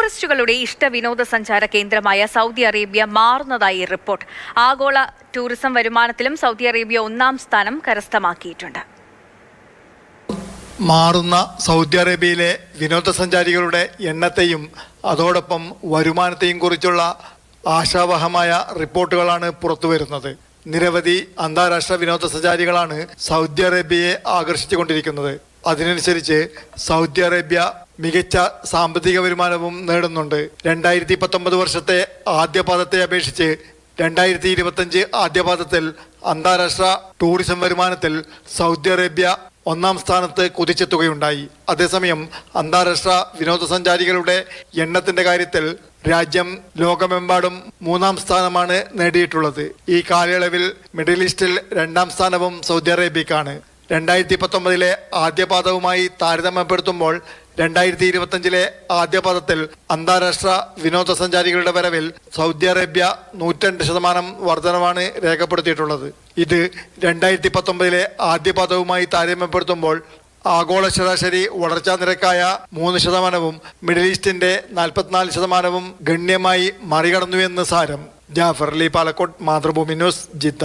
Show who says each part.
Speaker 1: ടൂറിസ്റ്റുകളുടെ ഇഷ്ട വിനോദസഞ്ചാര കേന്ദ്രമായ സൗദി അറേബ്യ മാറുന്നതായി റിപ്പോർട്ട്. ആഗോള ടൂറിസം വരുമാനത്തിലും സൗദി അറേബ്യ ഒന്നാം സ്ഥാനം കരസ്ഥമാക്കിയിട്ടുണ്ട്.
Speaker 2: മാറുന്ന സൗദി അറേബ്യയിലെ വിനോദസഞ്ചാരികളുടെ എണ്ണത്തെയും അതോടൊപ്പം വരുമാനത്തെയും കുറിച്ചുള്ള ആശാവഹമായ റിപ്പോർട്ടുകളാണ് പുറത്തുവരുന്നത് നിരവധി അന്താരാഷ്ട്ര വിനോദസഞ്ചാരികളാണ് സൗദി അറേബ്യയെ ആകർഷിച്ചുകൊണ്ടിരിക്കുന്നത്. അതിനനുസരിച്ച് സൗദി അറേബ്യ മികച്ച സാമ്പത്തിക വരുമാനവും നേടുന്നുണ്ട്. രണ്ടായിരത്തി പത്തൊമ്പത് വർഷത്തെ ആദ്യ പാദത്തെ അപേക്ഷിച്ച് രണ്ടായിരത്തി ഇരുപത്തഞ്ച് ആദ്യപാദത്തിൽ അന്താരാഷ്ട്ര ടൂറിസം വരുമാനത്തിൽ സൗദി അറേബ്യ ഒന്നാം സ്ഥാനത്ത് കുതിച്ചെത്തുകയുണ്ടായി. അതേസമയം അന്താരാഷ്ട്ര വിനോദസഞ്ചാരികളുടെ എണ്ണത്തിന്റെ കാര്യത്തിൽ രാജ്യം ലോകമെമ്പാടും മൂന്നാം സ്ഥാനമാണ് നേടിയിട്ടുള്ളത്. ഈ കാലയളവിൽ മിഡിൽ ഈസ്റ്റിൽ രണ്ടാം സ്ഥാനവും സൗദി അറേബ്യക്കാണ്. രണ്ടായിരത്തി പത്തൊമ്പതിലെ ആദ്യപാദവുമായി താരതമ്യപ്പെടുത്തുമ്പോൾ രണ്ടായിരത്തി ഇരുപത്തഞ്ചിലെ ആദ്യ പദത്തിൽ അന്താരാഷ്ട്ര വിനോദസഞ്ചാരികളുടെ വരവിൽ സൗദി അറേബ്യ നൂറ്റണ്ട് ശതമാനം വർധനമാണ് രേഖപ്പെടുത്തിയിട്ടുള്ളത്. ഇത് രണ്ടായിരത്തി പത്തൊമ്പതിലെ ആദ്യ പദവുമായി താരതമ്യപ്പെടുത്തുമ്പോൾ ആഗോള ശരാശരി വളർച്ചാ നിരക്കായ മൂന്ന് ശതമാനവും മിഡിൽ ഈസ്റ്റിന്റെ നാൽപ്പത്തിനാല് ശതമാനവും ഗണ്യമായി മറികടന്നു മറികടന്നുവെന്ന് സാരം. Jafar Ali Palakkot Mathrubhumi news Jeddah.